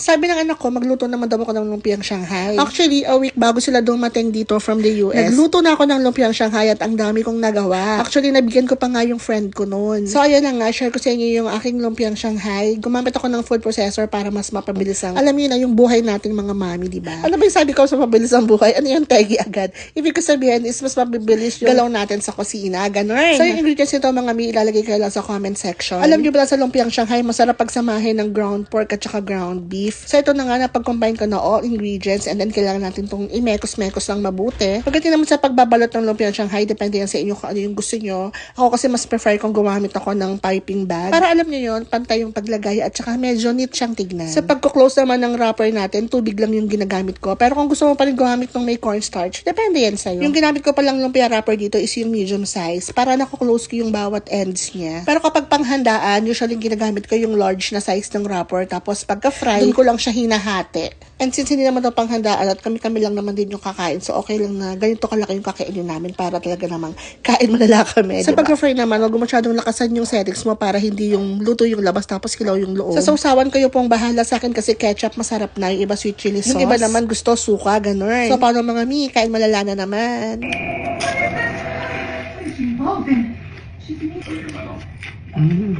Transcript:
Sabi ng anak ko, magluto naman daw ako ng lumpiang Shanghai. Actually, a week bago sila dumating dito from the US, nagluto na ako ng lumpiang Shanghai at ang dami kong nagawa. Actually, nabigyan ko pa nga yung friend ko noon. So, ayan na nga, share ko sa inyo yung aking lumpiang Shanghai. Gumamit ako ng food processor para mas mapabilis ang, alam niyo na, yung buhay nating mga mami, di ba? Ano ba yung sabi ko sa mabilis ang buhay? Ano yung tegi agad? Ibig ko sabihin is mas mabibilis yung galaw natin sa kusina. Ganun. So, yung ingredients nito, mga mi, ilalagay ko lang sa comment section. Alam niyo ba sa lumpiang Shanghai, masarap pagsamahin ng ground pork at saka ground beef. So, ito na nga, napag-combine ko na all ingredients and then kailangan natin itong imekos-mekos lang mabuti. Pagdating naman sa pagbabalot ng lumpiang Shanghai, depende yan sa inyo kung ano yung gusto nyo. Ako kasi mas prefer kung gumamit ako ng piping bag. Para alam nyo yun, pantay yung paglagay at saka medyo neat siyang tignan. Sa pagko-close naman ng wrapper natin, tubig lang yung ginagamit ko. Pero kung gusto mo pa rin gumamit ng may cornstarch, depende yan sa'yo. Yung ginamit ko palang lumpia wrapper dito is yung medium size para nako-close ko yung bawat ends niya. Pero kapag panghandaan, usually ginagamit ko yung large na size ng wrapper. Tapos pagka-fry, lang siya hinahati. And since hindi naman ito panghandaan at kami-kami lang naman din yung kakain, so okay lang na ganito kalaki yung kakainin namin para talaga namang kain malala kami. Sa pagka-fry naman, huwag masyadong lakasan yung settings mo para hindi yung luto yung labas tapos kilaw yung loob. Sa sausawan kayo pong bahala sa akin kasi ketchup masarap na, yung iba sweet chili sauce. Yung iba naman gusto suka, ganun. So paano mga mi, kain malala na naman. involved in. She's an Mm.